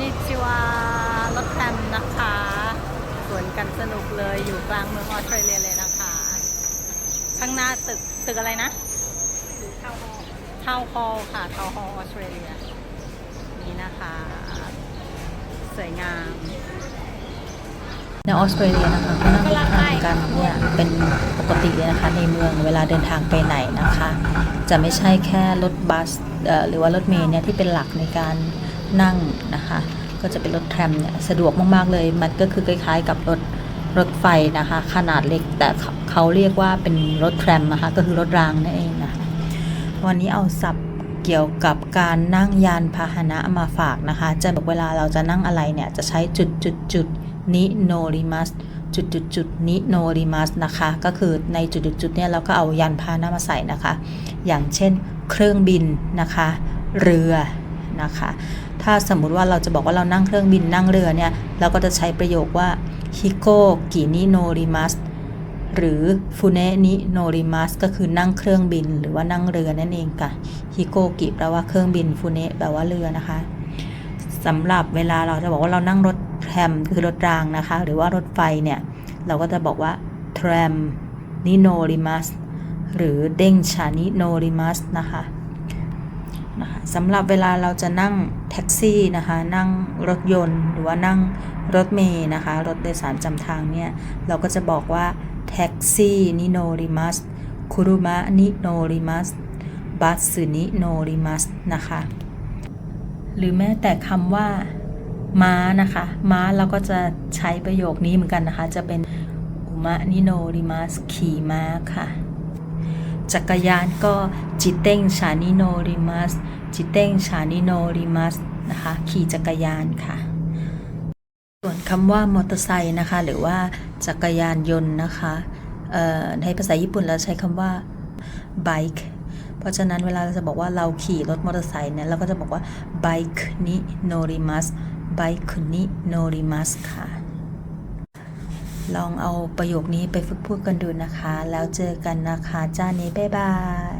นิชิวารถแคมนะคะ สวนกันสนุกเลยอยู่กลางเมืองออสเตรเลียเลยนะคะ ข้างหน้าตึกตึกอะไรนะเทาวอลทาวฮอลค่ะเท่าวฮอลออสเตรเลีย นี่นะคะ สวยงาม ในออสเตรเลียนะคะเขานั่งรถทางกันเนี่ยเป็นปกติเลยนะคะในเมืองเวลาเดินทางไปไหนนะคะ จะไม่ใช่แค่รถบัสหรือว่ารถเมล์เนี่ยที่เป็นหลักในการนั่งนะคะ ก็จะเป็นรถแทรมเนี่ยสะดวกมากๆเลย มันก็คือคล้ายๆกับรถรถไฟนะคะ ขนาดเล็กแต่เขาเรียกว่าเป็นรถแทรมนะคะก็คือรถรางนั่นเองนะวันนี้เอาศัพท์เกี่ยวกับการนั่งยานพาหนะมาฝากนะคะ จะบอกเวลาเราจะนั่งอะไรเนี่ยจะใช้จุดจุดจุด นิโนริมัสจุดจุดจุดนิโนริมัสนะคะ ก็คือในจุดจุดจุดเนี่ยเราก็เอายานพาหนะมาใส่นะคะ อย่างเช่นเครื่องบินนะคะ เรือนะคะ ถ้าสมมุติว่าเราจะบอกว่าเรานั่งเครื่องบินนั่งเรือเนี่ย เราก็จะใช้ประโยคว่าฮิโกกินิโนริมัสหรือฟูเนนิโนริมัสก็คือนั่งเครื่องบินหรือว่านั่งเรือนั่นเองค่ะฮิโกกิแปลว่าเครื่องบินฟูเนแปลว่าเรือนะคะ สำหรับเวลาเราจะบอกว่าเรานั่งรถแทรมคือรถรางนะคะ หรือว่ารถไฟเนี่ย เราก็จะบอกว่า tram นิโนริมัสหรือเด้งชานิโนริมัสนะคะนะคะสำหรับเวลาเราจะนั่งแท็กซี่นะคะ นั่งรถยนต์หรือว่านั่งรถเมย์นะคะ รถโดยสารจำทางเนี่ย เราก็จะบอกว่าแท็กซี่นิโนริมัสคุรุมะนิโนริมัสบัสนิโนริมัสนะคะ หรือแม้แต่คำว่า ม้านะคะ ม้าเราก็จะใช้ประโยคนี้เหมือนกันนะคะ จะเป็นอุมะนิโนริมัสขี่ม้าค่ะ จักรยานก็จิเต้งชานิโนริมัสจิเต้งชานิโนริมัสนะคะ ขี่จักรยานค่ะ ส่วนคำว่ามอเตอร์ไซค์นะคะ หรือว่าจักรยานยนต์นะคะในภาษาญี่ปุ่นเราใช้คำว่า bike เพราะฉะนั้นเวลาเราจะบอกว่าเราขี่รถมอเตอร์ไซค์เนี่ยเราก็จะบอกว่า bike ni norimas bike ni norimas ค่ะ ลองเอาประโยคนี้ไปฝึกพูดกันดูนะคะ แล้วเจอกันนะคะ จ้านี้บ๊ายบาย